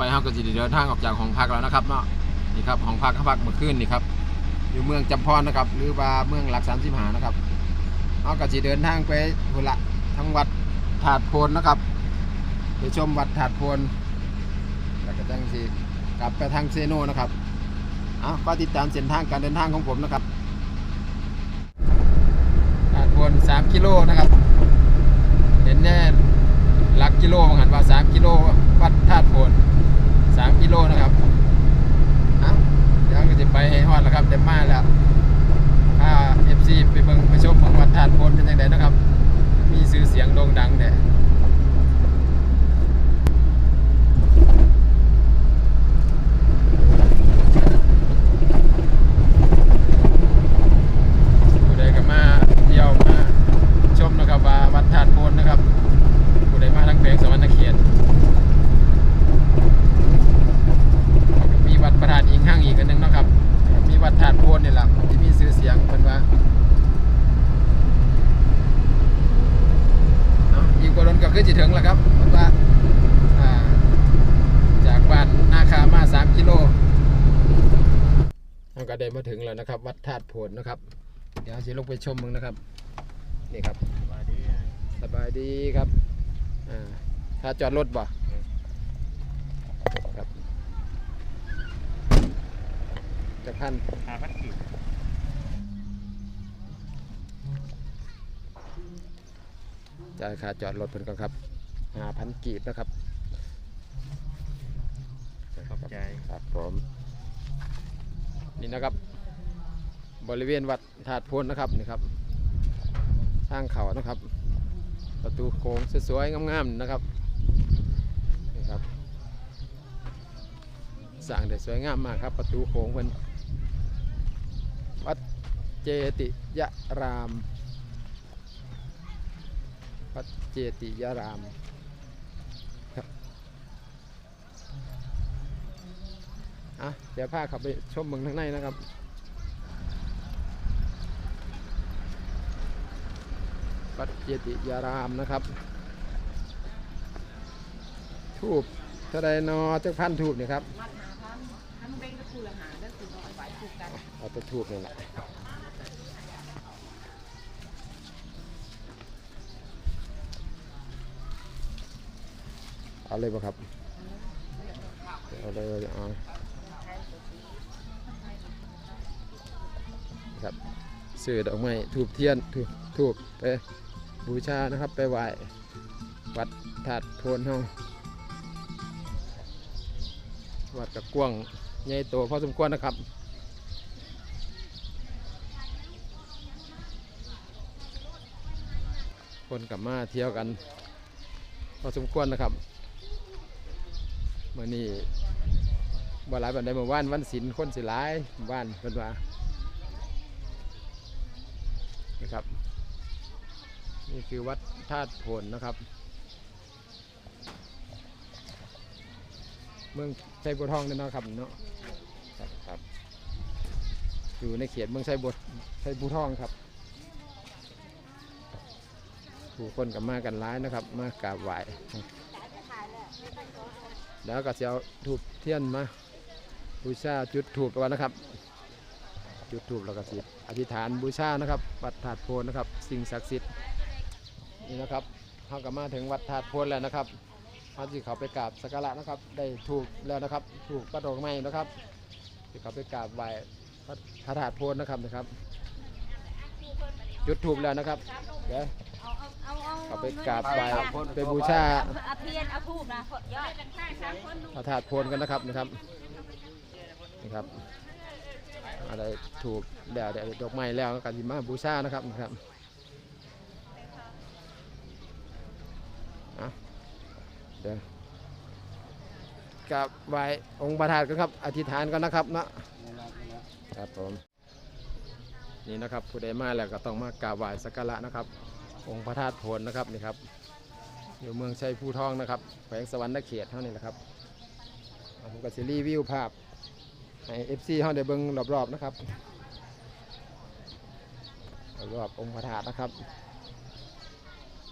ไปเฮาก็สิเดินทางออกจากห้องพักแล้วนะครับเนาะนี่ครับห้องพักพักเมื่อคืนนี่ครับอยู่เมืองจำพรนะครับ หรือว่าเมืองหลักสามสิบหานะครับเฮาก็สิเดินทางไปพุ่นละทั้งวัดถาดโพนนะครับไปชมวัดถาดโพนแล้วก็จังสิกลับไปทางเซโนนะครับเอาก็ติดตามเส้นทางการเดินทางของผมนะครับถาดโพน3กิโลนะครับเห็นแน่หลักกิโลเหมือนกันว่าสามกิโลวัดธาตุโพน สามกิโลนะครับเอ้าเดี๋ยวก็จะไปให้ฮอดแล้วครับเต็มมาแล้วถ้าเอฟซีไปเบิ่งไปชมเบิ่งวัดธาตุโพนเป็นยังไงนะครับ มีชื่อเสียงโด่งดังเนี่ยผู้ใดก็มาเที่ยวมาชมนะครับว่าวัดธาตุโพนนะครับ ผู้ใดมาทางแขวงสวรรณเขตมีวัดประธานอิงห้างอีกอันหนึงเนาะครับ มีวัดธาตุโพนนี่แหละที่มีชื่อเสียงเพิ่นว่าเนาะอีกบ่ล้นก็ คือสิถึงแล้วครับเพิ่นว่าจากบ้านนาคามา3กิโลเราก็ได้มาถึงแล้วนะครับ วัดธาตุโพนนะครับ เดี๋ยวสิลงไปชมมึงนะครับ นี่ครับสวัสดีสบายดีครับถ้าจอดรถบ่ครับจะพันหาพัดกิ จจ่ายค่าจอดรถเพิ่นก่อนครับห้าพันกีบนะครับขอบใจครับผมนี่นะครับ บริเวณวัดถาดโพนนะครับนี่ครับทางเขานะครับ ประตูโค้งสวยๆงามๆนะครับนี่ครับสร้างได้สวยงามมากครับ ประตูโค้งเพิ่นวัดเจติยราม วัดเจติยรามครับอะเดี๋ยวพาเขับไปชมเมืองข้างในนะครับวัดเจติยารามนะครับทูบเท่าไรนอจักพันทูบนี่ครับวัดหาพันถ้ามันเป็นก็คือละหาก็คือน้อยไหวถูกกันเอาแตัวทูบนี่แหละ เอาเลยป่ะครับเอาเลยเอาครับซื้อดอกไม้ทูบเทียนทูบทูบไปบูชานะครับไปไหว้วัดถาดโพนเฮาวัดกับกวงใหญ่โตพอสมควรนะครับคนกลับมาเที่ยวกันพอสมควรนะครับ มื่อนี้บ่หลายบันไดเมื่อวานวันศิลคนสิหลายบ้านเพิ่นว่านะครับ นี่คือวัดธาตุโพนนะครับ เมืองไชบัวทองนี่เนะครับเนาะครับครับอยู่ในเขตเมืองไชบัวไชบัวทองครับผู้คนกับมากันร้ายนะครับ มากราบไหว้ แล้วก็จะเอาถูกเทียนมาบูชาจุดถูกก่อนนะครับ จุดถูกแล้วก็สิอธิษฐานบูชานะครับวัดถาดโพนนะครับ สิ่งศักดิ์สิทธิ์นี่นะครับเขาก็มาถึงวัดถาดโพนแล้วนะครับเขาที่เขาไปกราบสักการะนะครับ ได้ถูกแล้วนะครับ ถูกประดอกไม้นะครับที่เขาไปกราบไหว้พระพระถาดโพนนะครับนะครับ จุดถูกแล้วนะครับ เดี๋ยวเอาเอาเอาเอาเขาไปกราบไหว้ไปบูชาเอาเทียนเอาทูบนะยอดเป็นข้างสามคนดูพระธาตุโพนกันนะครับนะครับนี่ครับอะไรถูกเดี๋ยวเดี๋ยวดอกไม้แล้วก็สิมาบูชานะครับนะครับอะเดี๋ยวกราบไหว้องค์ประธานกันครับ อธิษฐานกันนะครับเนาะครับผม นี่นะครับผู้ใดมาแล้วก็ต้องมากราบไหว้สักการะนะครับ องค์พระธาตุโพนนะครับนี่ครับอยู่เมืองชัยภูทองนะครับแขวงสวรรณเขตเท่านี้แหละครับอ่าผมก็สิรีวิวภาพให้เอฟซีเขาได้เบิ่งรอบๆนะครับรอบองค์พระธาตุนะครับ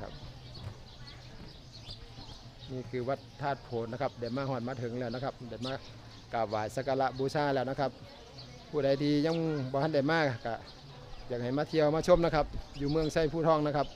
ครับนี่คือวัดธาตุโพนนะครับเดี๋ยวมาหอดมาถึงแล้วนะครับเดี๋ยวมากราบไหว้สักการะบูชาแล้วนะครับ ผู้ใดที่ยังบ่ทันได้มากก็อยากให้มาเที่ยวมาชมนะครับ อยู่เมืองไส้ผู้ทองนะครับ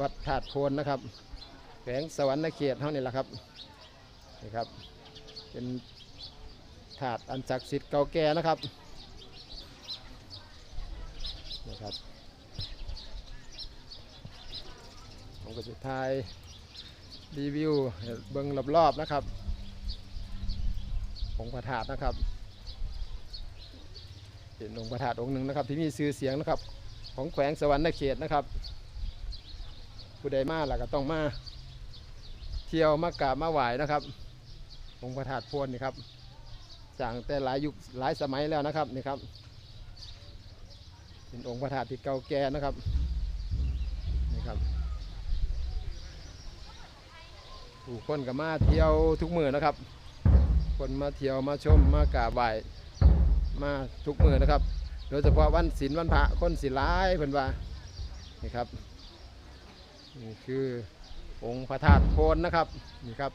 วัดธาตุโพนนะครับแขวงสวรรค์เขตเท่านี้แหละครับนี่ครับ เป็นถาดอันศักดิ์สิทธิ์เก่าแก่นะครับนะครับผมก็จะถ่ายรีวิวเบิ้งรอบๆนะครับองค์พระธาตุนะครับ เป็นองค์พระธาตุองค์หนึ่งนะครับ ที่มีชื่อเสียงนะครับ ของแขวงสวรรค์เขตนะครับ ผู้ใดมาล่ะก็ต้องมาเที่ยวมากราบมาไหว้นะครับ องค์พระธาตุโพนนี่ครับสร้างแต่หลายยุคหลายสมัยแล้วนะครับนี่ครับ เป็นองค์พระธาตุที่เก่าแก่นะครับนี่ครับผู้คนก็มาเที่ยวทุกมือนะครับ คนมาเที่ยวมาชมมากราบไหว้ มาทุกมือนะครับ โดยเฉพาะวันศีลวันพระคนสิหลายเพิ่นว่านี่ครับนี่คือองค์พระธาตุโพนนะครับนี่ครับ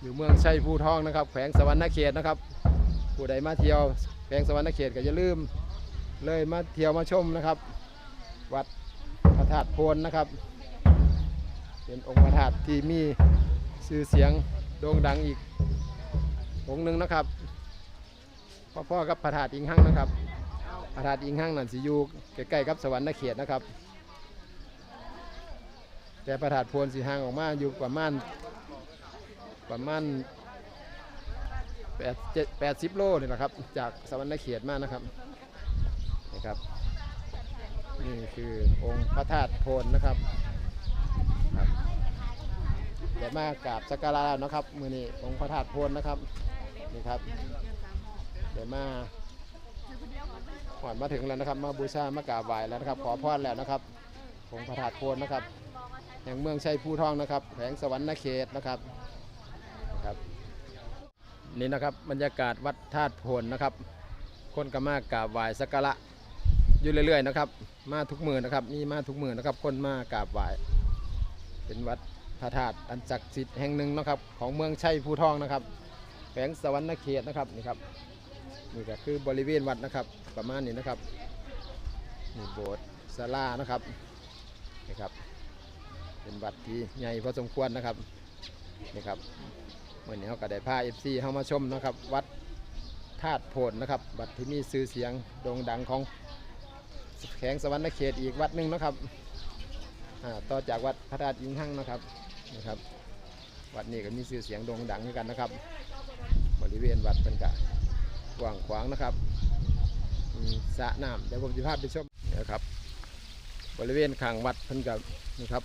อยู่เมืองชัยภูทองนะครับ แขวงสวรรณเขตนะครับ ผู้ใดมาเที่ยวแขวงสวรรณเขตก็อย่าลืม เลยมาเที่ยวมาชมนะครับ วัดพระธาตุโพนนะครับ เป็นองค์พระธาตุที่มีชื่อเสียงโด่งดังอีกองค์หนึ่งนะครับ พ่อๆกับพระธาตุอิงหังนะครับพระธาตุอิงหังนั่นสิอยู่ใกล้ๆกับสวรรณเขตนะครับ แต่พระธาตุโพนสีห่างออกมาอยู่ประมาณประมาณแปดเจ็ดแปดสิบโลนี่แหละครับ จากสวรรณเขตมานะครับนะครับ นี่คือองค์พระธาตุโพนนะครับครับเดี๋ยวมากราบสักการะแล้วนะครับมือนี้องค์พระธาตุโพนนะครับนี่ครับ เดี๋ยวมาหอดมาถึงแล้วนะครับ มาบูชามากราบไหว้แล้วนะครับ ขอพรแล้วนะครับองค์พระธาตุโพนนะครับแห่งเมืองชัยภูทองนะครับแขวงสวรรณเขตนะครับครับ นี่นะครับบรรยากาศวัดธาตุโพนนะครับ คนก็มากราบไหว้สักการะอยู่เรื่อยๆนะครับ มาทุกมือนะครับมีมาทุกมือนะครับ คนมากราบไหว้เป็นวัดพระธาตุอันศักดิ์สิทธิ์แห่งหนึ่งนะครับ ของเมืองชัยภูทองนะครับแขวงสวรรณเขตนะครับนี่ครับ นี่ก็คือบริเวณวัดนะครับ ประมาณนี้นะครับนี่โบสถ์ศาลานะครับนี่ครับ เป็นวัดที่ใหญ่พอสมควรนะครับนี่ครับเมื่อนี้เขาก็ได้พาเอฟซีเข้ามาชมนะครับ วัดธาตุโพนนะครับ วัดที่มีชื่อเสียงโด่งดังของแขวงสวรรณเขตอีกวัดหนึ่งนะครับต่อจากวัดพระธาตุอิงหั่งนะครับนะครับ วัดนี้ก็มีชื่อเสียงโด่งดังเหมือนกันนะครับ บริเวณวัดเป็นกะ กว้างขวางนะครับสระน้ำเดี๋ยวผมจะพาไปชมนะครับ บริเวณข้างวัดเพิ่นกับนะครับ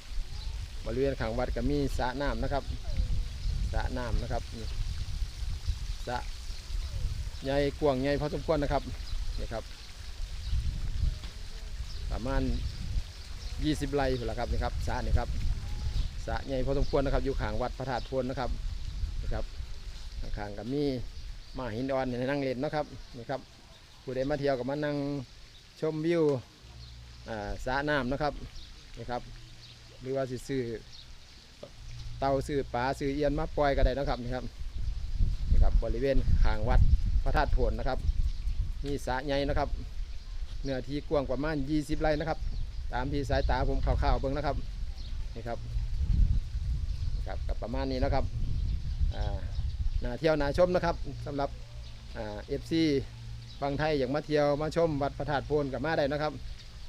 บริเวณข้างวัดก็มีสระน้ำนะครับสระน้ำนะครับสระใหญ่กว้างใหญ่พอสมควรนะครับนี่ครับ ประมาณ 20ไร่พุ่นละครับนี่ครับสระนี่ครับสระใหญ่พอสมควรนะครับ อยู่ข้างวัดพระธาตุพนนะครับนะครับข้างๆกับมี มาหินอ่อนนั่งเล่นเนาะครับนี่ครับผู้ใดมาเที่ยวกับมานั่งชมวิวสระน้ำนะครับนี่ครับ หรือว่าสิซื้อเต่าซื้อปลาซื้อเอียนมาปล่อยก็ได้นะครับนี่ครับนี่ครับบริเวณข้างวัดพระธาตุโพนนะครับมีสระใหญ่นะครับเนื้อที่กว้างประมาณ 20 ไร่นะครับ ตามที่สายตาผมข่าวๆเบิ่งนะครับนี่ครับนี่ครับกับประมาณนี้นะครับอ่า นาเที่ยวนาชมนะครับสำหรับเอฟซีฟังไทยอย่ากมาเที่ยวมาชมวัดพระธาตุโพนกับมาได้นะครับ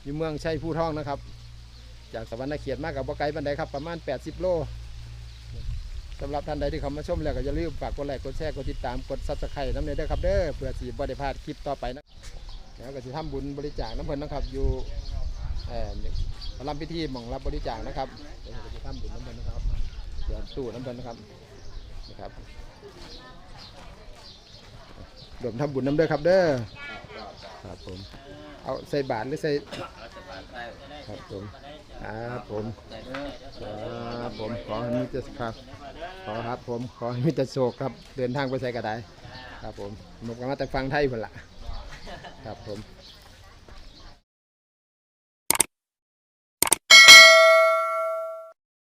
อยู่เมืองชัยภูทองนะครับ จากสวรรณเขตมากกับบ่ไกลบันไดครับประมาณ 80 โลสำหรับท่านใดที่เข้ามาชมแล้วก็อย่าลืมฝากกดไลค์กดแชร์กดติดตามกดซับสไครต์น้ำเนยด้อครับเด้อเพื่อสีบริพาดคลิปต่อไปนะแล้วก็จะทำบุญบริจาคน้ำเพลินนะครับอยู่เอ่อพรำพิธีมองรับบริจาคนะครับจะทำบุญน้ำเพลินนะครับเดี๋ยวตู้น้ำเพลินนะครับนะครับ รวมทำบุญน้ำเด้อครับเด้อครับผม เอาใส่บาทหรือใส่ครับผมครับผมครับผมขอให้มิตรครับ ขอครับผมขอให้มิตรโศกครับเดินทางไปใส่กระไดครับผมผมก็มาแต่ฟังไทยเพิ่นละครับผม